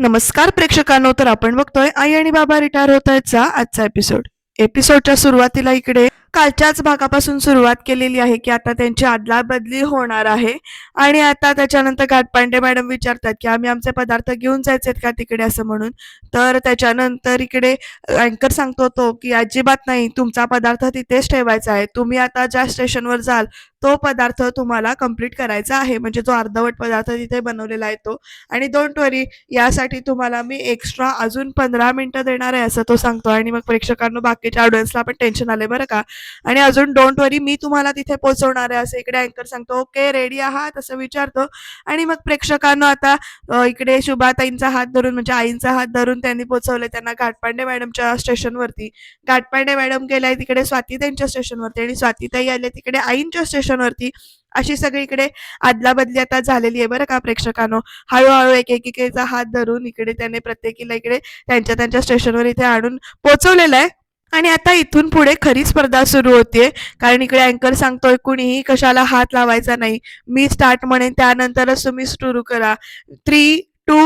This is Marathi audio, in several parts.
नमस्कार प्रेक्षकांनो तर आपण बघतोय आई आणि बाबा रिटायर होत आहेतचा आजचा एपिसोड एपिसोडच्या सुरुवातीला इकडे कालच्याच भागापासून सुरुवात केलेली आहे की आता त्यांची अदलाबदली होणार आहे. आणि आता त्याच्यानंतर घाटपांडे मॅडम विचारतात की आम्ही आमचे पदार्थ घेऊन जायचे का तिकडे असं म्हणून? तर त्याच्यानंतर इकडे अँकर सांगतो तो की अजिबात नाही तुमचा पदार्थ तिथेच ठेवायचा आहे. तुम्ही आता ज्या स्टेशनवर जाल तो पदार्थ तुम्हाला कंप्लीट करायचा आहे. म्हणजे जो अर्धवट पदार्थ तिथे बनवलेला आहे तो. आणि डोंट वरी यासाठी तुम्हाला मी एक्स्ट्रा अजून पंधरा मिनिटं देणार आहे असं तो सांगतो. आणि मग प्रेक्षकांना बाकीच्या ऑडियन्सला पण टेन्शन आले बरं का? आणि अजून डोंट वरी मी तुम्हाला तिथे पोहोचवणार आहे. असं इकडे अँकर सांगतो ओके रेडी आहात? असं विचारतो. आणि मग प्रेक्षकांना आता इकडे शुभाताईंचा हात धरून म्हणजे आईंचा हात धरून त्यांनी पोहोचवले त्यांना घाटपांडे मॅडमच्या स्टेशनवरती. घाटपांडे मॅडम गेलाय तिकडे स्वाती त्यांच्या स्टेशनवरती आणि स्वातीताई आले तिकडे आईंच्या स्टेशनवरती. अशी सगळी इकडे आदला बदली आता झालेली आहे बरं का प्रेक्षकांनो. हळूहळू एक एकेकीचा हात धरून इकडे त्याने प्रत्येकीला इकडे त्यांच्या त्यांच्या स्टेशनवर इथे आणून पोहोचवलेला आहे. आणि आता इथून पुढे खरी स्पर्धा सुरू होतीये. कारण इकडे अँकर सांगतोय कुणीही कशाला हात लावायचा नाही. मी स्टार्ट म्हणेन त्यानंतरच तुम्ही सुरू करा. थ्री टू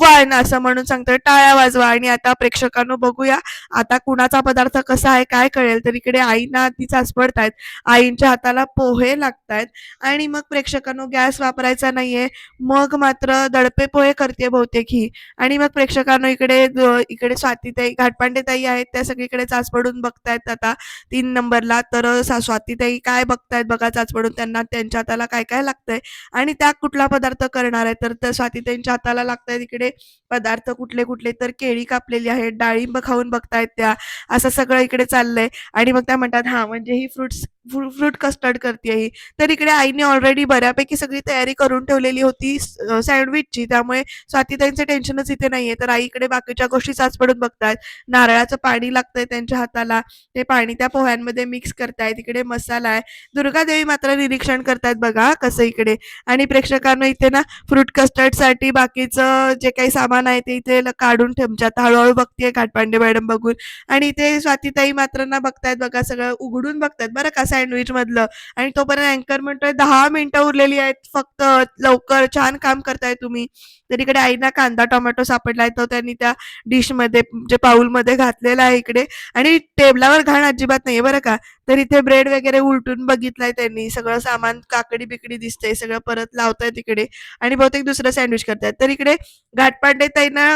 वन असं म्हणून सांगतोय टाळ्या वाजवा आणि आता प्रेक्षकांनो बघूया आता कुणाचा पदार्थ कसा आहे काय कळेल? तर इकडे आईना ती चाचपडतायत आईंच्या हाताला पोहे लागतायत. आणि मग प्रेक्षकांनो गॅस वापरायचा नाहीये. मग मात्र दडपे पोहे करते बहुतेक ही. आणि मग प्रेक्षकांनो इकडे इकडे स्वातीताई घाटपांडेताई आहेत. त्या सगळीकडे चाचपडून बघतायत आता तीन नंबरला. तर स्वातीताई काय बघतायत बघा चाचपडून त्यांना त्यांच्या हाताला काय काय लागतंय? आणि त्या कुठला पदार्थ करणार आहे? तर त्या स्वातीताईंच्या हाताला लागतायत इकडे पदार्थ कुठले कुठले तर केळी कापलेली आहेत डाळिंब खाऊन बघतायत त्या असं सगळं इकडे चाललंय. आणि मग त्या म्हणतात हा म्हणजे ही फ्रुट्स फ्रूट कस्टर्ड करते ही तर इकडे आईने ऑलरेडी बऱ्यापैकी सगळी तयारी करून ठेवलेली होती सँडविचची त्यामुळे स्वातीताईंचं टेन्शनच इथे नाहीये. तर आई इकडे बाकीच्या गोष्टी चाचपडून बघतायत नारळाचं पाणी लागतंय त्यांच्या हाताला. ते पाणी त्या पोह्यांमध्ये मिक्स करतायत. इकडे मसाला आहे. दुर्गादेवी मात्र निरीक्षण करतायत बघा कसं इकडे. आणि प्रेक्षकांना इथे ना फ्रूट कस्टर्डसाठी बाकीचं जे काही सामान आहे ते इथे काढून ठेवतात. हळूहळू बघतीये घाटपांडे मॅडम बघून. आणि इथे स्वातीताई मात्र ना बघतायत बघा सगळं उघडून बघतायत. बरं का? सँडविच मधलं. आणि तोपर्यंत अँकर म्हणतोय दहा मिनिटं उरलेली आहेत फक्त लवकर छान काम करताय तुम्ही. तर इकडे आईना कांदा टोमॅटो सापडलाय तो त्यांनी त्या डिशमध्ये जे पाऊलमध्ये घातलेला आहे इकडे. आणि टेबलावर घाण अजिबात नाही बरं का. तर इथे ब्रेड वगैरे उलटून बघितलाय त्यांनी. सगळं सामान काकडी बिकडी दिसतंय सगळं परत लावताय तिकडे आणि बहुतेक दुसरं सँडविच करतायत. तर इकडे घाटपांडे त्यांना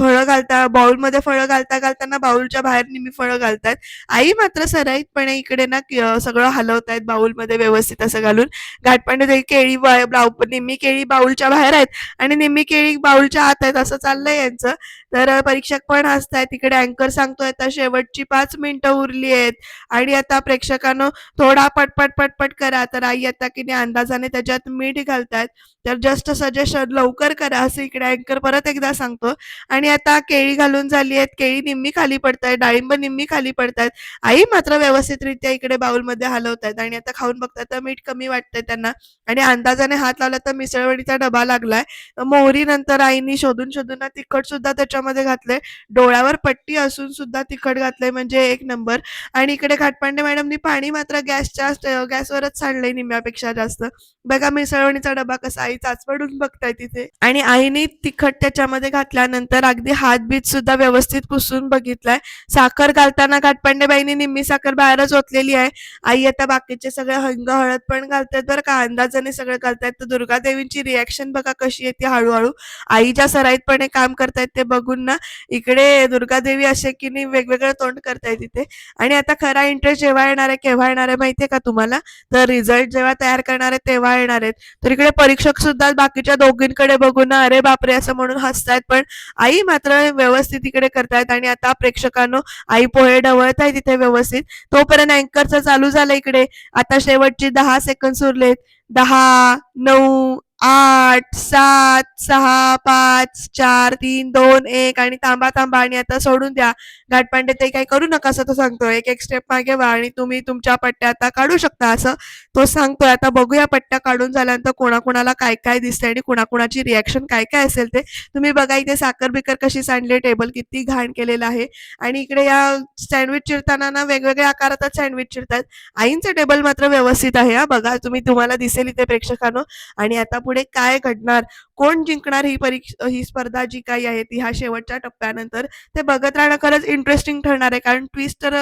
फळं घालता बाऊलमध्ये फळं घालता घालताना बाउलच्या बाहेर निम्मी फळं घालतायत. आई मात्र सराईतपणे इकडे ना सगळं सगळं हलवतायत बाउल व्यवस्थित असं घालून. घाटपांडे केळी बा- निम्मी केळी बाउलच्या बाहेर आहेत आणि निम्मी केळी बाउलच्या आत आहेत असं चाललंय यांचं. तर परीक्षक पण हसतायत. तिकडे अँकर सांगतोय आता शेवटची पाच मिनिटं उरली आहेत आणि आता प्रेक्षकांनो थोडा पटपट पटपट करा. तर आई आता की नाही अंदाजाने त्याच्यात मीठ घालतायत. तर जस्ट सजेशन लवकर करा असं इकडे अँकर परत एकदा सांगतो. आणि आता केळी घालून झाली आहेत. केळी निम्मी खाली पडतायत. डाळिंब निम्मी खाली पडतायत. आई मात्र व्यवस्थितरित्या इकडे बाउलमध्ये हलवतायत आणि आता खाऊन बघतात तर मीठ कमी वाटतंय त्यांना. आणि अंदाजाने हात लावला तर मिसळवणीचा डबा लागलाय. मोहरी नंतर आईनी शोधून शोधून तिखट सुद्धा त्याच्यामध्ये घातलंय. डोळ्यावर पट्टी असून सुद्धा तिखट घातलंय म्हणजे एक नंबर. आणि इकडे घाटपांडे मॅडमनी पाणी मात्र गॅसच्या गॅसवरच सांडलंय निम्म्यापेक्षा जास्त. बघा मिसळवणीचा डबा कसा आई चाचपडून बघताय तिथे. आणि आईने तिखट त्याच्यामध्ये घातल्यानंतर अगदी हातबीत सुद्धा व्यवस्थित पुसून बघितलाय. साखर घालताना घाटपांडेबाईंनी निम्मी साखर बाहेरच ओतलेली आहे. आई आता बाकीचे सगळे हंग हळद पण घालतायत बरं का अंदाजाने सगळं घालतायत. तर दुर्गादेवींची रिॲक्शन बघा कशी येते हळूहळू. आई ज्या सराईतपणे काम करतायत ते बघ बघून ना इकडे दुर्गादेवी असे की नाही वेगवेगळं तोंड करतायत तिथे. आणि आता खरा इंटरेस्ट जेव्हा येणार आहे केव्हा येणार आहे माहितीये का तुम्हाला? तर रिझल्ट जेव्हा तयार करणार आहे तेव्हा येणार आहेत. तर इकडे परीक्षक सुद्धा बाकीच्या दोघींकडे बघून ना, अरे बापरे असं म्हणून हसतायत. पण आई मात्र व्यवस्थित इकडे करतायत आणि आता प्रेक्षकांनो आई पोहे ढवळत आहे तिथे व्यवस्थित. तोपर्यंत अँकरचं चालू झालं इकडे. आता शेवटचे दहा सेकंद उरलेत. दहा नऊ आठ सात सहा पाच चार तीन दोन एक आणि थांबा थांबा आणि आता सोडून द्या. घाटपांडे ते काही करू नका असं तो सांगतोय. एक एक स्टेप मागे व्हा आणि तुम्ही तुमच्या पट्ट्या आता काढू शकता असं तो सांगतोय. आता बघूया पट्ट्या काढून झाल्यानंतर कोणाकोणाला काय काय दिसतंय आणि कोणाकोणाची रिॲक्शन काय काय असेल ते. तुम्ही बघा इथे साखर बिकर कशी सांडली टेबल किती घाण केलेलं आहे. आणि इकडे या सँडविच चिरताना ना वेगवेगळ्या आकारातच सँडविच चिरतात आईंचं टेबल मात्र व्यवस्थित आहे हा. बघा तुम्ही तुम्हाला दिसेल इथे प्रेक्षकांनो. आणि आता पुढे काय घडणार? कोण जिंकणार ही परीक्षा ही स्पर्धा जी काही आहे ती? ह्या शेवटच्या टप्प्यानंतर ते बघत राहणं खरंच इंटरेस्टिंग ठरणार आहे. कारण ट्विस्ट तर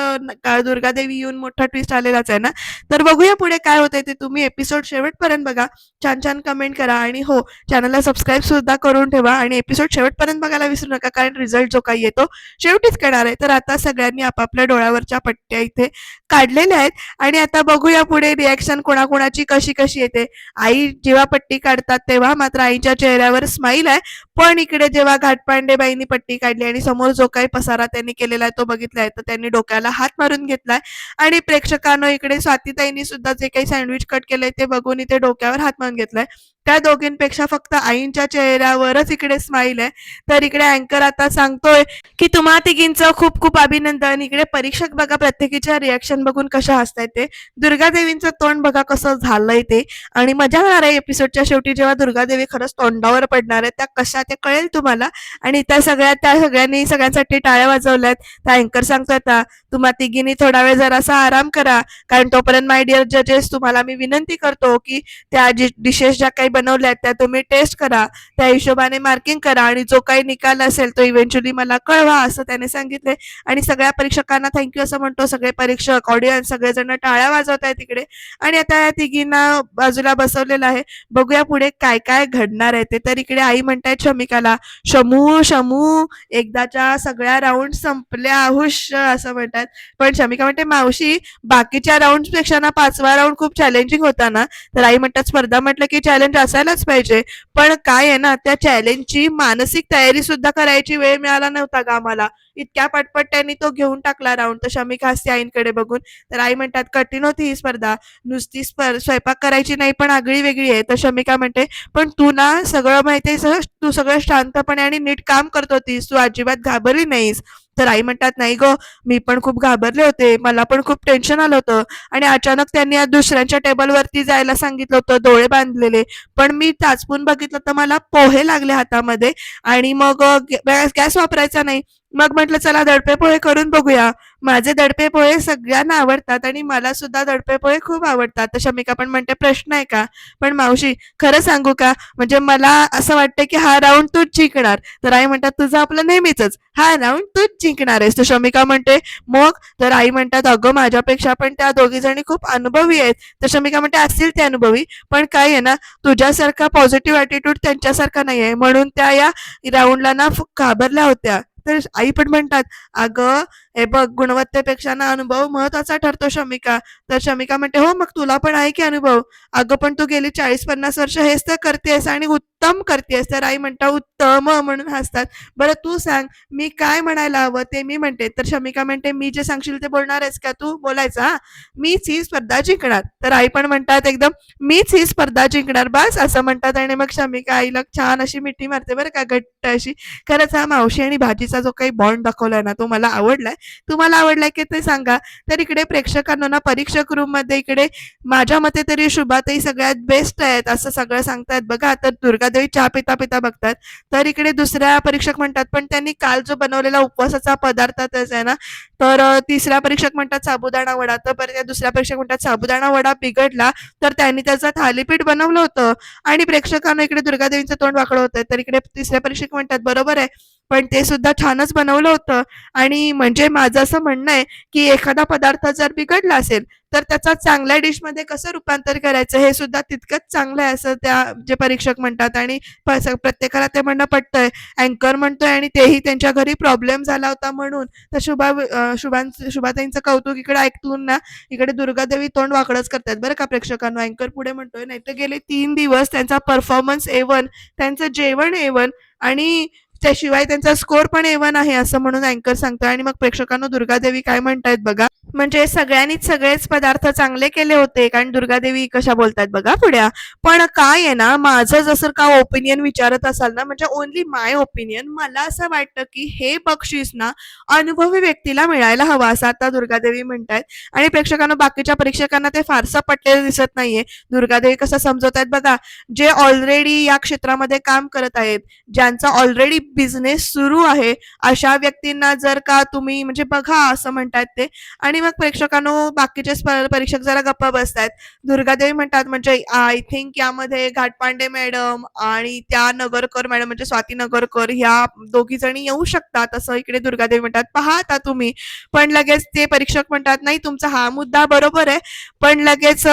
दुर्गादेवी येऊन मोठा ट्विस्ट आलेलाच आहे ना? तर बघूया पुढे काय होतंय ते. तुम्ही एपिसोड शेवटपर्यंत बघा. छान छान कमेंट करा. आणि हो चॅनलला सबस्क्राईब सुद्धा करून ठेवा. आणि एपिसोड शेवटपर्यंत बघायला विसरू नका. कारण रिझल्ट जो काही येतो शेवटीच करणार आहे. तर आता सगळ्यांनी आपापल्या डोळ्यावरच्या पट्ट्या इथे काढलेल्या आहेत. आणि आता बघूया पुढे रिॲक्शन कोणाकोणाची कशी कशी येते. आई जेव्हा पट्टी काढतात तेव्हा मात्र आईच्या चेहऱ्यावर स्माईल आहे. पण इकडे जेव्हा घाटपांडे बाईंनी पट्टी काढली आणि समोर जो काही पसारा त्यांनी केलेला आहे तो बघितलाय तर त्यांनी डोक्याला हात मारून घेतलाय. आणि प्रेक्षकांनो इकडे स्वातीताईंनी सुद्धा जे काही सँडविच कट केलंय ते बघून इथे डोक्यावर हात मारून घेतलाय. त्या दोघींपेक्षा फक्त आईंच्या चेहऱ्यावरच इकडे स्माईल आहे. तर इकडे अँकर आता सांगतोय की तुम्हा तिघींचं खूप खूप अभिनंदन. इकडे परीक्षक बघा प्रत्येकीच्या रिॲक्शन बघून कशा हसतायत ते. दुर्गादेवींचं तोंड बघा कसं झालंय ते. आणि मजा येणार आहे एपिसोडच्या शेवटी जेव्हा दुर्गादेवी खरंच तोंडावर पडणार आहे त्या कशा ते कळेल तुम्हाला. आणि त्या सगळ्या त्या सगळ्यांनी सगळ्यांसाठी टाळ्या वाजवल्यात. त्या अँकर सांगतोय आता तुम्हा तिघींनी थोडा वेळ जरासा आराम करा. कारण तोपर्यंत माय डिअर जजेस तुम्हाला मी विनंती करतो की त्या डिशेस ज्या काही बनवल्या आहेत त्या तुम्ही टेस्ट करा. त्या हिशोबाने मार्किंग करा आणि जो काही निकाल असेल तो इव्हेंच्युअली मला कळवा असं त्याने सांगितले. आणि सगळ्या परीक्षकांना थँक्यू असं म्हणतो. सगळे परीक्षक ऑडियन्स सगळेजण टाळ्या वाजवत आहेत तिकडे आणि आता या तिघींना बाजूला बसवलेलं आहे. बघूया पुढे काय काय घडणार आहे ते. तर इकडे आई म्हणतायत शमिकाला शमू शमू एकदाच्या सगळ्या राऊंड संपल्या आहुष असं म्हणतात. पण शमिका म्हणते मावशी बाकीच्या राऊंडपेक्षा ना पाचवा राऊंड खूप चॅलेंजिंग होता ना? तर आई म्हणतात स्पर्धा म्हटलं की चॅलेंज असायलाच पाहिजे. पण काय आहे ना त्या चॅलेंजची मानसिक तयारी सुद्धा करायची वेळ मिळाला नव्हता का आम्हाला इतक्या पटपट त्यांनी तो घेऊन टाकला राऊंड तर शमिका हसते आईंकडे बघून. तर आई म्हणतात कठीण होती ही स्पर्धा. नुसती स्पर स्वयंपाक करायची नाही पण आगळी वेगळी आहे. तर शमिका म्हणते पण तू ना सगळं माहितीये तू सगळं शांतपणे आणि नीट काम करत होतीस. तू अजिबात घाबरली नाहीस. तर आई म्हणतात नाही ग मी पण खूप घाबरले होते. मला पण खूप टेन्शन आलं होतं. आणि अचानक त्यांनी दुसऱ्यांच्या टेबलवरती जायला सांगितलं होतं डोळे बांधलेले. पण मी चाचपून बघितलं तर मला पोहे लागले हातामध्ये. आणि मग गॅस वापरायचा नाही. मग म्हटलं चला दडपे पोहे करून बघूया. माझे दडपे पोहे सगळ्यांना आवडतात आणि मला सुद्धा दडपे पोहे खूप आवडतात. तर शमिका पण म्हणते प्रश्न आहे का? पण मावशी खरं सांगू का? म्हणजे मला असं वाटतं की हा राऊंड तूच जिंकणार. तर आई म्हणतात तुझं आपलं नेहमीच हा राऊंड तूच जिंकणार आहेस. तर शमिका म्हणते मग? तर आई म्हणतात अगं माझ्यापेक्षा पण त्या दोघी जणी खूप अनुभवी आहेत. तर शमिका म्हणते असतील ते अनुभवी पण काय आहे ना तुझ्यासारखा पॉझिटिव्ह ॲटिट्यूड त्यांच्यासारखा नाही आहे. म्हणून त्या या राऊंडला ना घाबरल्या होत्या. तर आई पण म्हणतात अगं हे बघ गुणवत्तेपेक्षा ना अनुभव महत्त्वाचा ठरतो शमिका. तर शमिका म्हणते हो मग तुला पण आहे की अनुभव? अगं पण तू गेली चाळीस पन्नास वर्ष हेच तर करतेस आणि उत्तम करतेस तर आई म्हणता उत्तम म्हणून हसतात. बरं तू सांग मी काय म्हणायला हवं ते मी म्हणते. तर शमिका म्हणते मी जे सांगशील ते बोलणार आहेस का तू? बोलायचं हा? मीच ही स्पर्धा जिंकणार. तर आई पण म्हणतात एकदम मीच ही स्पर्धा जिंकणार बस असं म्हणतात. आणि मग शमिका आईला छान अशी मिठी मारते बरं का घट्ट अशी. खरंच हा मावशी आणि भाजीचा जो काही बॉन्ड दाखवलाय ना तो मला आवडलाय. तुम्हाला आवडलाय की ते सांगा. तर इकडे प्रेक्षकांना ना परीक्षक रूममध्ये इकडे माझ्या मते तरी शुभाताई सगळ्यात बेस्ट आहेत असं सगळं सांगतायत. बघा तर दुर्गादेवी चहा पिता पिता बघतात. तर इकडे दुसऱ्या परीक्षक म्हणतात पण त्यांनी काल जो बनवलेला उपवासाचा पदार्थातच आहे ना तर तिसरा परीक्षक म्हणतात साबुदाणा वडा. तर परत दुसऱ्या परीक्षक म्हणतात साबुदाणा वडा बिघडला तर त्यांनी त्याचं थालीपीठ बनवलं होतं. आणि प्रेक्षकांना इकडे दुर्गादेवीचं तोंड वाकडं होतं तर इकडे तिसऱ्या परीक्षक म्हणतात बरोबर आहे पण ते सुद्धा छानच बनवलं होतं. आणि म्हणजे माझं असं म्हणणं आहे की एखादा पदार्थ जर बिघडला असेल तर त्याचा चांगल्या डिशमध्ये कसं रूपांतर करायचं? हे सुद्धा तितकंच चांगलं आहे असं त्या जे परीक्षक म्हणतात आणि प्रत्येकाला ते म्हणणं पटतंय. अँकर म्हणतोय आणि तेही त्यांच्या घरी प्रॉब्लेम झाला होता म्हणून. तर शुभा शुभां शुभाताईंचं कौतुक इकडे ऐकून ना इकडे दुर्गादेवी तोंड वाकडच करतात बरं का प्रेक्षकांना. अँकर पुढे म्हणतोय नाही तर गेले तीन दिवस त्यांचा परफॉर्मन्स एवन त्यांचं जेवण एवन आणि त्याशिवाय त्यांचा स्कोर पण एवन आहे असं म्हणून अँकर सांगतोय. आणि मग प्रेक्षकांना दुर्गादेवी काय म्हणतायत बघा? म्हणजे सगळ्यांनीच सगळेच पदार्थ चांगले केले होते कारण दुर्गादेवी कशा बोलतात बघा पुढ्या. पण काय आहे ना माझं जसं का ओपिनियन विचारत असाल ना म्हणजे ओनली माय ओपिनियन मला असं वाटतं की हे बक्षीस ना अनुभवी व्यक्तीला मिळायला हवं असं आता दुर्गादेवी म्हणतायत. आणि प्रेक्षकांना बाकीच्या परीक्षकांना ते फारसं पटलेलं दिसत नाहीये. दुर्गादेवी कसं समजवत आहेत बघा जे ऑलरेडी या क्षेत्रामध्ये काम करत आहेत ज्यांचा ऑलरेडी बिझनेस सुरू आहे अशा व्यक्तींना जर का तुम्ही म्हणजे बघा असं म्हणतात ते. आणि मग प्रेक्षकांनो बाकीचे परीक्षक जरा गप्पा बसतात दुर्गादेवी म्हणतात म्हणजे आय थिंक यामध्ये घाटपांडे मॅडम आणि त्या नगरकर मॅडम म्हणजे स्वाती नगरकर ह्या दोघी जणी येऊ शकतात असं इकडे दुर्गादेवी म्हणतात. पाहता तुम्ही. पण लगेच ते परीक्षक म्हणतात नाही तुमचा हा मुद्दा बरोबर आहे. पण लगेच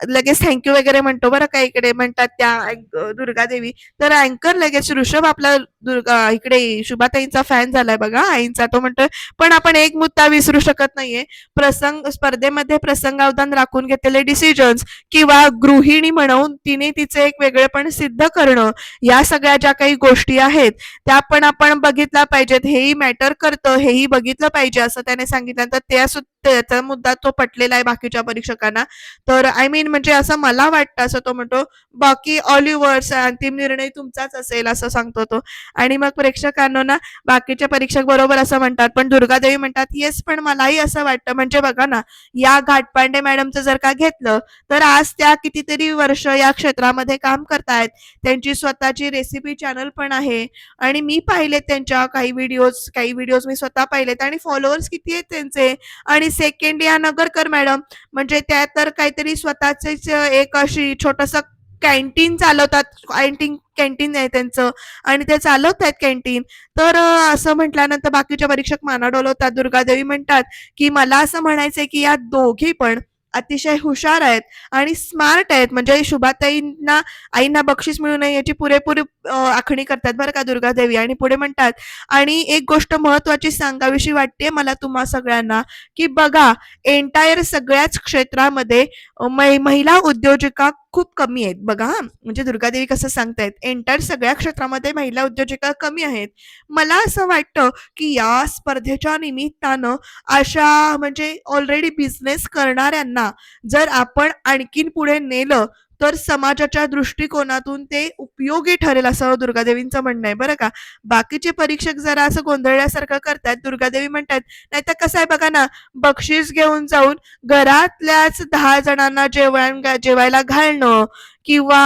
लगेच थँक्यू वगैरे म्हणतो बरं का इकडे म्हणतात त्या दुर्गा दुर्गादेवी. तर अँकर लगेच ऋषभ आपला दुर्गा इकडे शुभाताईंचा फॅन झालाय बघा आईंचा तो म्हणतोय पण आपण एक मुद्दा विसरू शकत नाहीये. प्रसंग स्पर्धेमध्ये प्रसंगावधान राखून घेतलेले डिसिजन्स किंवा गृहिणी म्हणून तिने तिचे एक वेगळेपण सिद्ध करणं या सगळ्या ज्या काही गोष्टी आहेत त्या पण आपण बघितल्या पाहिजेत. हेही मॅटर करतं हेही बघितलं पाहिजे असं त्याने सांगितलं. तर त्या त्याचा मुद्दा तो पटलेला आहे बाकीच्या परीक्षकांना. तर आय मीन म्हणजे असं मला वाटतं असं तो म्हणतो बाकी ऑलिव्हर्स अंतिम निर्णय तुमचाच असेल असं सांगतो तो. आणि मग प्रेक्षकांना ना बाकीचे परीक्षक बरोबर असं म्हणतात पण दुर्गादेवी म्हणतात येस पण मलाही असं वाटतं म्हणजे बघा ना या घाटपांडे मॅडमचं जर का घेतलं तर आज त्या कितीतरी वर्ष या क्षेत्रामध्ये काम करतायत. त्यांची स्वतःची रेसिपी चॅनल पण आहे. आणि मी पाहिलेत त्यांच्या काही व्हिडिओज काही व्हिडिओज मी स्वतः पाहिलेत. आणि फॉलोअर्स किती आहेत त्यांचे? आणि सेकंड या नगरकर मॅडम. म्हणजे त्या तर काहीतरी स्वतःचेच एक अशी छोटस कॅन्टीन चालवतात. कॅन्टीन कॅन्टीन आहे त्यांचं. आणि ते चालवत आहेत कॅन्टीन. तर असं म्हटल्यानंतर बाकीच्या परीक्षक माना डोलवतात दुर्गादेवी म्हणतात की मला असं म्हणायचंय की या दोघी पण अतिशय हुशार आहेत आणि स्मार्ट आहेत. म्हणजे शुभाताईंना आईंना बक्षीस मिळू नये याची पुरेपूर आखणी करतात बरं का दुर्गादेवी आणि पुढे म्हणतात आणि एक गोष्ट महत्वाची सांगावीशी वाटते मला तुम्हा सगळ्यांना की बघा एंटायर सगळ्याच क्षेत्रामध्ये मै- महिला उद्योजिका खूप कमी आहेत. बघा हा म्हणजे दुर्गादेवी कसं सांगतायत एंटर सगळ्या क्षेत्रामध्ये महिला उद्योजिका कमी आहेत. मला असं वाटतं की या स्पर्धेच्या निमित्तानं अशा म्हणजे ऑलरेडी बिझनेस करणाऱ्यांना जर आपण आणखीन पुढे नेलं तर समाजाच्या दृष्टिकोनातून ते उपयोगी ठरेल असं दुर्गादेवींचं म्हणणं आहे. बरं का? बाकीचे परीक्षक जरा असं गोंधळल्यासारखं करतात. दुर्गादेवी म्हणतात नाही तर कसं आहे बघा ना बक्षीस घेऊन जाऊन घरातल्याच दहा जणांना जेवण जेवायला घालणं किंवा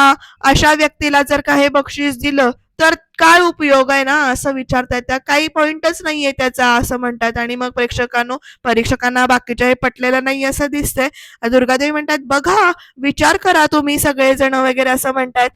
अशा व्यक्तीला जर का हे बक्षीस दिलं तर काय उपयोग आहे ना असं विचारतायत त्या काही पॉइंटच नाहीये त्याचा असं म्हणतात. आणि मग प्रेक्षकांनो परीक्षकांना बाकीच्या हे पटलेलं नाही असं दिसतंय. दुर्गादेवी म्हणतात बघा विचार करा तुम्ही सगळेजण वगैरे असं म्हणतात.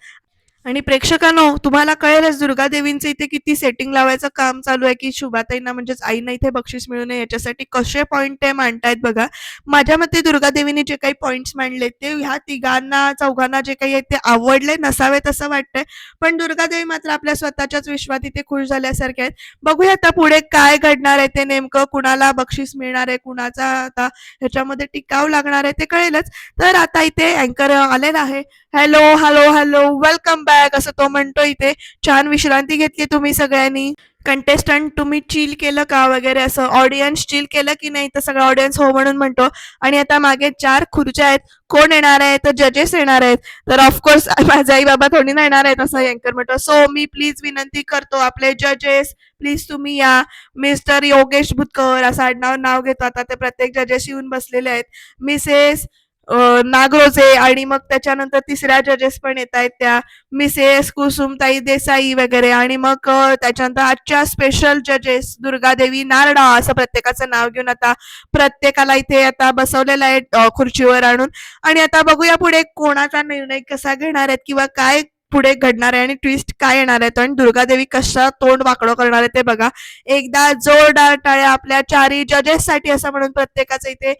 आणि प्रेक्षकांनो तुम्हाला कळेलच दुर्गादेवींचे इथे किती सेटिंग लावायचं काम चालू आहे की शुभाताईंना म्हणजेच आईना इथे बक्षीस मिळू नये याच्यासाठी कसे पॉईंट ते मांडतायत बघा. माझ्या मते दुर्गादेवीने जे काही पॉईंट्स मांडले ते ह्या तिघांना चौघांना जे काही आहेत ते आवडले नसावेत असं वाटतंय. पण दुर्गादेवी मात्र आपल्या स्वतःच्याच विश्वात इथे खुश झाल्यासारखे आहेत. बघूया आता पुढे काय घडणार आहे ते नेमकं कुणाला बक्षीस मिळणार आहे कुणाचा आता ह्याच्यामध्ये टिकाव लागणार आहे ते कळेलच. तर आता इथे अँकर आलेला आहे. Hello hello hello welcome back असं तो म्हणतो इथे. छान विश्रांती घेतली तुम्ही सगळ्यांनी. कंटेस्टंट तुम्ही चिल केलं का वगैरे? असं ऑडियन्स चिल केलं की नाही? तर सगळं ऑडियन्स हो म्हणून म्हणतो. आणि आता मागे चार खुर्च्या आहेत. कोण येणार आहे? तर जजेस येणार आहेत. तर ऑफकोर्स माझे आई बाबा थोडी ना येणार आहेत असं अँकर म्हणतो. सो मी प्लीज विनंती करतो आपले जजेस प्लीज तुम्ही या. मिस्टर योगेश भुतकर असं आडनाव नाव घेतो. आता ते प्रत्येक जजेस येऊन बसलेले आहेत. मिसेस नागरोजे आणि मग त्याच्यानंतर तिसऱ्या जजेस पण येत आहेत त्या मिसेस कुसुमताई देसाई वगैरे आणि मग त्याच्यानंतर आजच्या स्पेशल जजेस दुर्गादेवी नारडा असं प्रत्येकाचं नाव घेऊन आता प्रत्येकाला इथे आता बसवलेलं आहे खुर्चीवर आणून. आणि आता बघूया पुढे कोणाचा निर्णय कसा घेणार आहेत किंवा काय पुढे घडणार आहे आणि ट्विस्ट काय येणार आहे तो? आणि दुर्गादेवी कशा तोंड वाकडं करणार आहे ते बघा. एकदा जोरदार टाळ्या आपल्या चारही जजेस साठी असं म्हणून प्रत्येकाचं इथे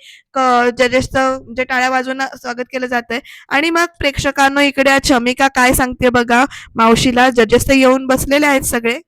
जजेसचं म्हणजे टाळ्या वाजवून स्वागत केलं जात आहे आणि मग प्रेक्षकांनो इकडे शमिका काय सांगते बघा. मावशीला जजेस तर येऊन बसलेले आहेत सगळे.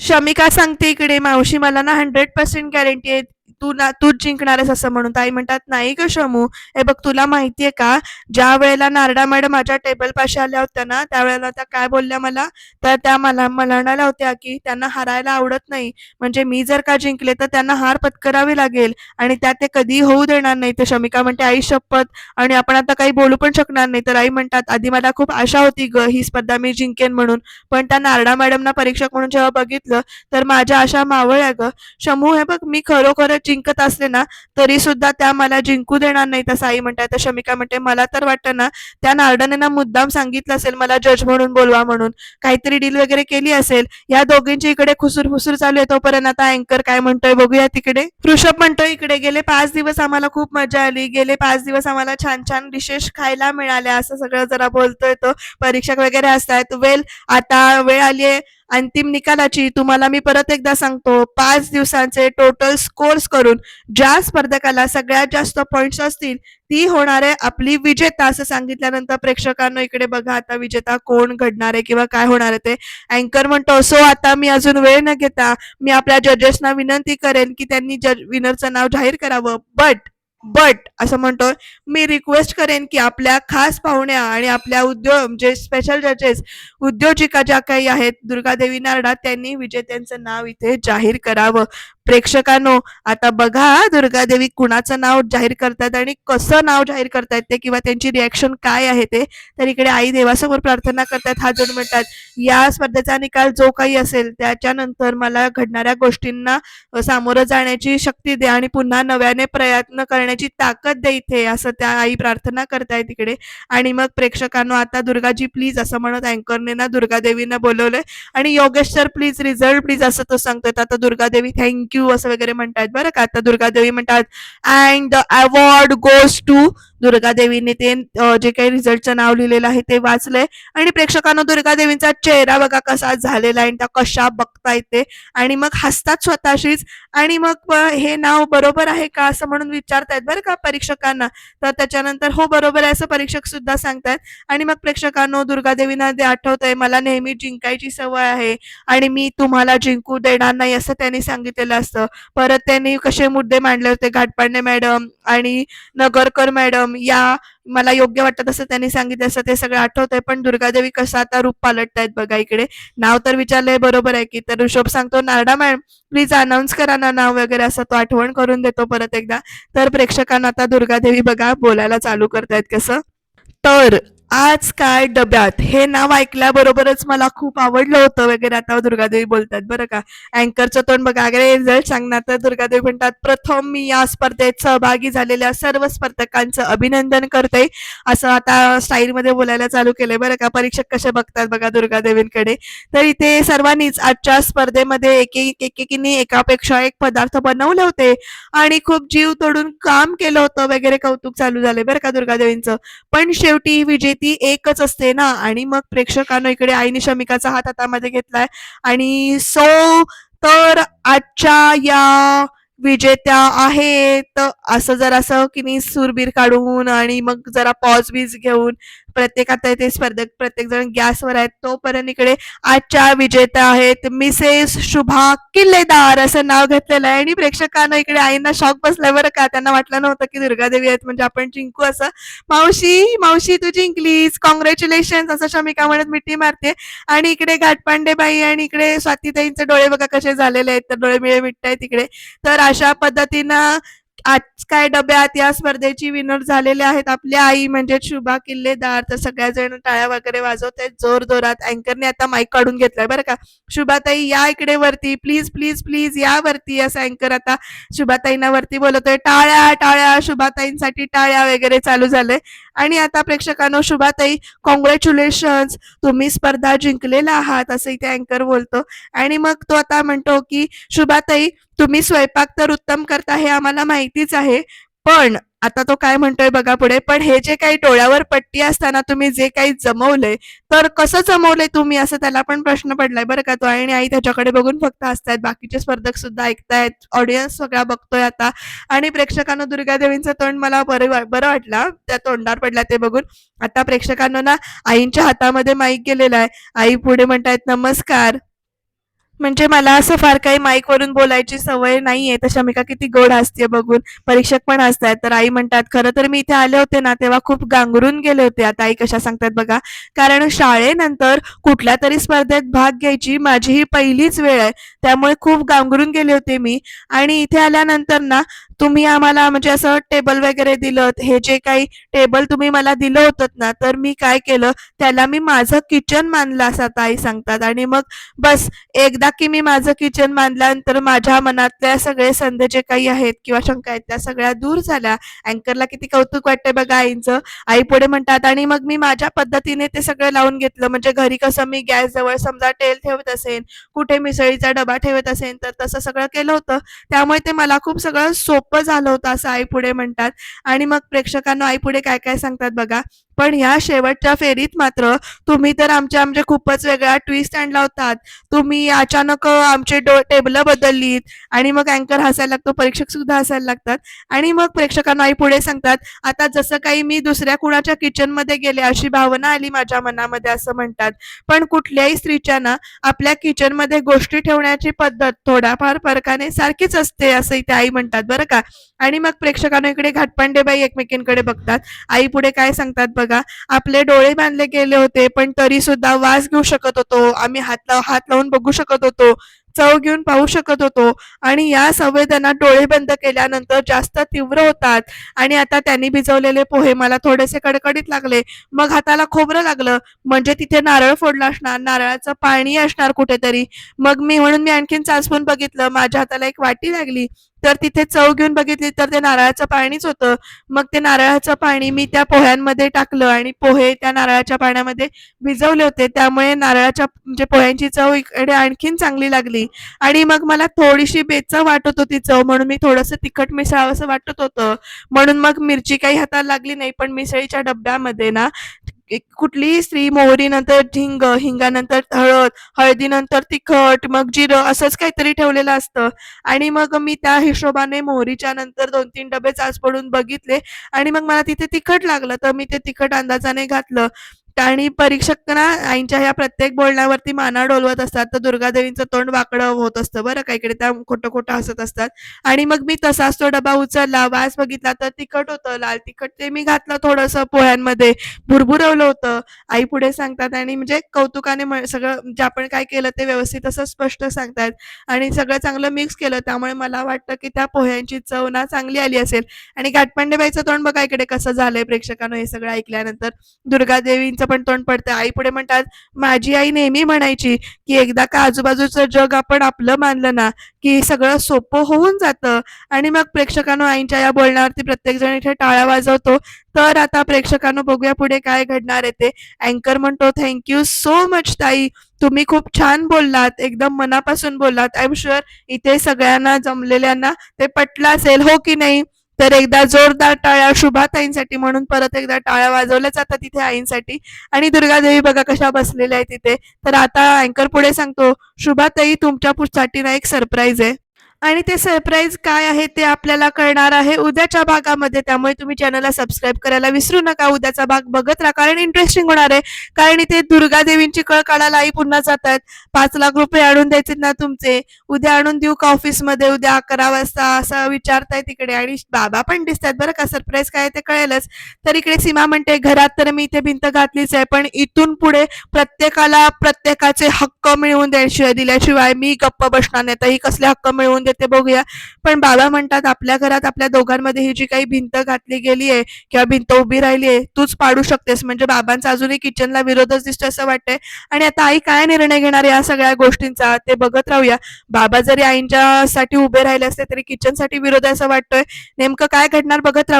शमिका सांगते इकडे मावशी मला ना हंड्रेड पर्सेंट गॅरंटी आहे. तू ना तूच जिंकणार आहेस असं म्हणून. ताई म्हणतात नाही ग शमू हे बघ तुला माहितीये का? ज्या वेळेला नारडा मॅडम माझ्या टेबल पाशी आल्या होत्या ना त्यावेळेला त्या काय बोलल्या मला? तर त्या मला म्हणाल्या होत्या की त्यांना हारायला आवडत नाही. म्हणजे मी जर का जिंकले तर त्यांना हार पत्करावी लागेल आणि त्यात ते कधी होऊ देणार नाही. तर शमिका म्हणते आई शपथ आणि आपण आता काही बोलू पण शकणार नाही. तर आई म्हणतात आधी मला खूप आशा होती ग ही स्पर्धा मी जिंकेन म्हणून. पण त्या नारडा मॅडमना परीक्षक म्हणून जेव्हा बघितलं तर माझ्या आशा मावळ्या ग. शमू हे बघ मी खरोखर जिंकत असले ना तरी सुद्धा त्या मला जिंकू देणार नाही असं आई म्हणताय तर शमिका म्हणते मला तर वाटतं ना त्या नारडाने ना मुद्दाम सांगितलं असेल मला जज म्हणून बोलवा म्हणून. काहीतरी डील वगैरे केली असेल या दोघींची इकडे खुसूर फुसूर चालू आहे तोपर्यंत आता अँकर काय म्हणतोय बघूया तिकडे. ऋषभ म्हणतोय इकडे गेले पाच दिवस आम्हाला खूप मजा आली गेले पाच दिवस आम्हाला छान छान डिशेस खायला मिळाल्या असं सगळं जरा बोलतोय तो. परीक्षक वगैरे असतात वेल आता वेळ आली आहे अंतिम निकालाची तुम्हाला मी परत एकदा सांगतो पाच दिवसांचे टोटल स्कोर्स करून ज्या स्पर्धकाला सगळ्यात जास्त पॉइंट्स असतील ती होणार आहे आपली विजेता असं सांगितल्यानंतर प्रेक्षकांना इकडे बघा आता विजेता कोण घडणार आहे किंवा काय होणार आहे ते. अँकर म्हणतो सो आता मी अजून वेळ न घेता मी आपल्या जजेसना विनंती करेन की त्यांनी जज विनरचं नाव जाहीर करावं. बट बट असं म्हणतो मी रिक्वेस्ट करेन की आपल्या खास पाहुण्या आणि आपल्या उद्योग जे स्पेशल जजेस उद्योजिका ज्या काही आहेत दुर्गादेवी नारडा त्यांनी विजेत्यांचं नाव इथे जाहीर करावं. प्रेक्षकांनो आता बघा दुर्गादेवी कुणाचं नाव जाहीर करतात आणि कसं नाव जाहीर करतायत ते किंवा त्यांची रिॲक्शन काय आहे ते तर इकडे आई देवासमोर प्रार्थना करतात हात जोडून म्हणतात या स्पर्धेचा निकाल जो काही असेल त्याच्यानंतर मला घडणाऱ्या गोष्टींना सामोरं जाण्याची शक्ती दे आणि पुन्हा नव्याने प्रयत्न करण्याची ताकद दे इथे असं त्या आई प्रार्थना करतायत तिकडे आणि मग प्रेक्षकांनो आता दुर्गाजी प्लीज असं म्हणत अँकरने ना दुर्गादेवींना बोलवलंय. आणि Yogesh sir please result please असं तो सांगतात. आता दुर्गादेवी थँक्यू. असं वगैरे म्हणतात. बरं का? आता दुर्गादेवी म्हणतात and the award goes to दुर्गादेवीने ते जे काही रिझल्टचं नाव लिहिलेलं आहे ते वाचलंय. आणि प्रेक्षकांना दुर्गादेवींचा चेहरा बघा कसा झालेला आहे आणि त्या कशा बघता येते आणि मग हसतात स्वतःशीच. आणि मग हे नाव बरोबर आहे का असं म्हणून विचारतायत बरं का परीक्षकांना. तर त्याच्यानंतर हो बरोबर आहे असं परीक्षक सुद्धा सांगतायत. आणि मग प्रेक्षकांनो दुर्गादेवींना ते आठवतंय मला नेहमी जिंकायची सवय आहे. आणि मी तुम्हाला जिंकू देणार नाही असं त्यांनी सांगितलेलं असतं. परत त्यांनी कसे मुद्दे मांडले होते घाटपांडे मॅडम आणि नगरकर मॅडम या. मला योग्य वाटत असं त्यांनी सांगितलं असं ते सगळं आठवतंय. पण दुर्गादेवी कसं आता रूप पालटतायत बघा इकडे. नाव तर विचारलंय बरोबर आहे की. तर ऋषभ सांगतो नारडा मॅम प्लीज अनाऊन्स करा ना नाव वगैरे असं तो आठवण करून देतो परत एकदा. तर प्रेक्षकांना आता दुर्गादेवी बघा बोलायला चालू करतायत कसं. तर आज काय डब्यात? हे नाव ऐकल्याबरोबरच मला खूप आवडलं होतं वगैरे. आता दुर्गादेवी बोलतात बरं का. अँकरचं तोंड बघा. अगरे रिझल्ट सांगणार तर दुर्गादेवी म्हणतात प्रथम मी या स्पर्धेत सहभागी झालेल्या सर्व स्पर्धकांचं अभिनंदन करते. असं आता स्टाईलमध्ये बोलायला चालू केलंय बरं का. परीक्षक कसे बघतात बघा दुर्गादेवींकडे. तर इथे सर्वांनीच आजच्या स्पर्धेमध्ये एक एक एकेकीने एकापेक्षा एक पदार्थ बनवले होते. आणि खूप जीव तोडून काम केलं होतं वगैरे कौतुक चालू झाले बरं का दुर्गादेवींचं. पण शेवटी विजेती ती एकच असते ना. आणि मग प्रेक्षकांना इकडे आईने शमिकाचा हात हातामध्ये घेतलाय. आणि सो तर आजच्या या विजेत्या आहेत. असं जरा असं की मी सुरबीर काढून आणि मग जरा पॉज बीज घेऊन प्रत्येक आता इथे स्पर्धक प्रत्येक जण गॅसवर आहेत. तोपर्यंत इकडे आजच्या विजेत्या आहेत मिसेस शुभा किल्लेदार असं नाव घेतलेलं आहे. आणि प्रेक्षकांना इकडे आईंना शॉक बसलाय बरं का त्यांना वाटलं नव्हतं की दुर्गादेवी आहेत म्हणजे आपण जिंकू असं. मावशी मावशी तू जिंकलीस कॉंग्रॅच्युलेशन असं शमिका म्हणत मिठी मारते. आणि इकडे घाटपांडे बाई आणि इकडे स्वातीताईंचे डोळे बघा कसे झालेले आहेत. तर डोळे मिळे मिटतायत तिकडे तर अशा पद्धतीनं आज काय डब्यात या स्पर्धेची विनर झालेले आहेत आपल्या आई म्हणजे शुभा किल्लेदार. तर सगळ्याजण टाळ्या वगैरे वाजवत आहेत जोर जोरात अँकरने आता माईक काढून घेतलाय बरं का. शुभाताई या इकडे वरती प्लीज प्लीज प्लीज या वरती असं अँकर आता. शुभाताईंना वरती बोलवतोय टाळ्या टाळ्या शुभाताईंसाठी टाळ्या वगैरे चालू झालंय. आणि आता प्रेक्षकांनो शुभाताई कॉंग्रॅच्युलेशन तुम्ही स्पर्धा जिंकलेला आहात असं इथे अँकर बोलतो. आणि मग तो आता म्हणतो की शुभाताई तुम्ही स्वयंपाक तर उत्तम करता हे आम्हाला माहितीच आहे पण आता तो काय म्हणतोय बघा पुढे पण हे जे काही डोळ्यावर पट्टी असताना तुम्ही जे काही जमवलंय तर कसं जमवलंय तुम्ही? असं त्याला पण प्रश्न पडलाय बरं का? तो आणि आई त्याच्याकडे बघून फक्त असतायत बाकीचे स्पर्धक सुद्धा ऐकतायत. ऑडियन्स सगळा बघतोय आता. आणि प्रेक्षकांना दुर्गादेवींचं तोंड मला बरं बरं वाटलं त्या तोंडावर पडला ते बघून. आता प्रेक्षकांना ना आईंच्या हातामध्ये माईक गेलेला आहे. आई पुढे म्हणतायत नमस्कार. म्हणजे मला असं फार काही माईकवरून बोलायची सवय नाहीये. तर शमिका किती गोड असते बघून. परीक्षक पण असतात तर आई म्हणतात खरं तर मी इथे आले होते ना तेव्हा खूप गांगरून गेले होते. आता आई कशा सांगतात बघा. कारण शाळेनंतर कुठल्या तरी स्पर्धेत भाग घ्यायची माझी ही पहिलीच वेळ आहे. त्यामुळे खूप गांगरून गेले होते मी. आणि इथे आल्यानंतर ना तुम्ही आम्हाला म्हणजे असं टेबल वगैरे दिलं हे जे काही टेबल तुम्ही मला दिलं होतं ना तर मी काय केलं त्याला मी माझं किचन मानलं असं आता आई सांगतात. आणि मग बस एकदा की मी माझं किचन मानल्यानंतर माझ्या मनातल्या सगळे संध जे काही आहेत किंवा शंका आहेत त्या सगळ्या दूर झाल्या. अँकरला किती कौतुक वाटते बघा आईंचं. आई पुढे म्हणतात आणि मग मी माझ्या पद्धतीने ते सगळं लावून घेतलं. म्हणजे घरी कसं मी गॅस जवळ समजा तेल ठेवत असेल कुठे मिसळीचा डबा ठेवत असेल तर तसं सगळं केलं होतं. त्यामुळे ते मला खूप सगळं सोपं झालं होतं असं आई पुढे म्हणतात. आणि मग प्रेक्षकांना आई पुढे काय काय सांगतात बघा. पण ह्या शेवटच्या फेरीत मात्र तुम्ही तर आमच्या आमचे खूपच वेगळा ट्विस्ट आणला होतात तुम्ही अचानक आमचे डो टेबल बदललीत आणि मग अँकर हसायला लागतो परीक्षक सुद्धा हसायला लागतात आणि मग प्रेक्षकांना आई पुढे सांगतात आता जसं काही मी दुसऱ्या कुणाच्या किचनमध्ये गेले अशी भावना आली माझ्या मनामध्ये असं म्हणतात. पण कुठल्याही स्त्रीच्या ना आपल्या किचनमध्ये गोष्टी ठेवण्याची पद्धत थोड्याफार फरकाने सारखीच असते असं इथे आई म्हणतात. बरं का? आणि मग प्रेक्षकांना इकडे घाटपांडेबाई एकमेकींकडे बघतात. आई पुढे काय सांगतात बघा आपले डोळे बांधले गेले होते पण तरी सुद्धा वास घेऊ शकत होतो. आम्ही हात लाव हात लावून बघू शकत होतो चव घेऊन पाहू शकत होतो. आणि या संवेदना डोळे बंद केल्यानंतर जास्त तीव्र होतात. आणि आता त्यांनी भिजवलेले पोहे मला थोडेसे कडकडीत लागले. मग हाताला खोबरं लागलं. म्हणजे तिथे नारळ फोडला असणार नारळाचं पाणी असणार कुठेतरी. मग मी म्हणून मी आणखीन चाचपून बघितलं. माझ्या हाताला एक वाटी लागली. तर तिथे चव घेऊन बघितली तर ते नारळाचं पाणीच होतं. मग ते नारळाचं पाणी मी त्या पोह्यांमध्ये टाकलं आणि पोहे त्या नारळाच्या पाण्यामध्ये भिजवले होते. त्यामुळे नारळाच्या म्हणजे पोह्यांची चव इकडे आणखीन चांगली लागली. आणि मग मला थोडीशी बेचव वाटत होती चव म्हणून मी थोडंसं तिखट मिसळावं असं वाटत होतं. म्हणून मग मिरची काही हाताला लागली नाही पण मिसळीच्या डब्यामध्ये ना कुठलीही स्त्री मोहरीनंतर हिंग हिंगानंतर हळद हळदीनंतर तिखट मग जिरं असंच काहीतरी ठेवलेलं असतं. आणि मग मी त्या हिशोबाने मोहरीच्या नंतर दोन तीन डबे चाच पडून बघितले आणि मग मला तिथे तिखट लागलं तर मी ते तिखट अंदाजाने घातलं. आणि परीक्षक ना आईंच्या ह्या प्रत्येक बोलण्यावरती माना डोलवत असतात. तर दुर्गादेवींचं तोंड वाकडं होत असतं बरं काही त्या खोटं खोटं हसत असतात. आणि मग मी तसाच तो डबा उचलला वास बघितला तर तिखट होतं लाल तिखट ते मी घातलं थोडंसं पोह्यांमध्ये. भुरभुरवलं होतं. आई पुढे सांगतात आणि म्हणजे कौतुकाने सगळं जे आपण काय केलं ते व्यवस्थित असं स्पष्ट सांगतात. आणि सगळं चांगलं मिक्स केलं. त्यामुळे मला वाटतं की त्या पोह्यांची चव ना चांगली आली असेल. आणि घाटपांडेबाईचं तोंड बघा इकडे कसं झालंय प्रेक्षकांना हे सगळं ऐकल्यानंतर. दुर्गादेवींचं पण तोंड पडतं. आई पुढे म्हणतात माझी आई नेहमी म्हणायची की एकदा का आजूबाजूचं जग आपण आपलं मानलं ना की सगळं सोपं होऊन जातं. आणि मग प्रेक्षकांनो आईंच्या या बोलण्यावरती प्रत्येक जण इथे टाळ्या वाजवतो. तर आता प्रेक्षकांनो बघूया पुढे काय घडणार आहे ते. अँकर म्हणतो थँक्यू सो मच ताई. तुम्ही खूप छान बोललात. एकदम मनापासून बोललात. आय एम शुअर इथे सगळ्यांना जमलेल्यांना ते पटलं असेल. हो की नाही? तर एकदा जोरदार टाळ्या शुभाताईंसाठी म्हणून परत एकदा टाळ्या वाजवल्या जातात तिथे आईंसाठी. आणि दुर्गादेवी बघा कशा बसलेल्या आहेत तिथे तर आता अँकर पुढे सांगतो शुभाताई तुमच्या साठी ना एक सरप्राईज आहे. आणि ते सरप्राईज काय आहे ते आपल्याला कळणार आहे. उद्याच्या भागामध्ये त्यामुळे तुम्ही चॅनलला सबस्क्राईब करायला विसरू नका. उद्याचा भाग बघत राहा कारण इंटरेस्टिंग होणार आहे. कारण इथे दुर्गादेवींची कळ काढायला आई पुन्हा जातात. पाच लाख रुपये आणून द्यायचे ना तुमचे. उद्या आणून देऊ का ऑफिसमध्ये उद्या अकरा वाजता असं विचारताय तिकडे. आणि बाबा पण दिसतात बरं का सरप्राईज काय ते कळेलच. तर इकडे सीमा म्हणते घरात तर मी इथे भिंत घातलीच आहे पण इथून पुढे प्रत्येकाला प्रत्येकाचे हक्क मिळवून द्यायशिवाय दिल्याशिवाय मी गप्प बसणार नाही. तर ही कसले हक्क मिळवून ते बघूया. पण बाबा म्हणतात आपल्या घरात आपल्या दोघांमध्ये ही जी काही भिंत घातली गेली आहे किंवा भिंत उभी राहिली आहे तूच पाडू शकतेस. म्हणजे बाबांचा अजूनही किचनला विरोधच दिसतोय असं वाटतंय. आणि आता आई काय निर्णय घेणार या सगळ्या गोष्टींचा? ते बघत राहूया. बाबा जरी आईंच्या साठी उभे राहिले असते तरी किचनसाठी विरोध आहे असं वाटतोय. नेमकं काय घडणार बघत राहू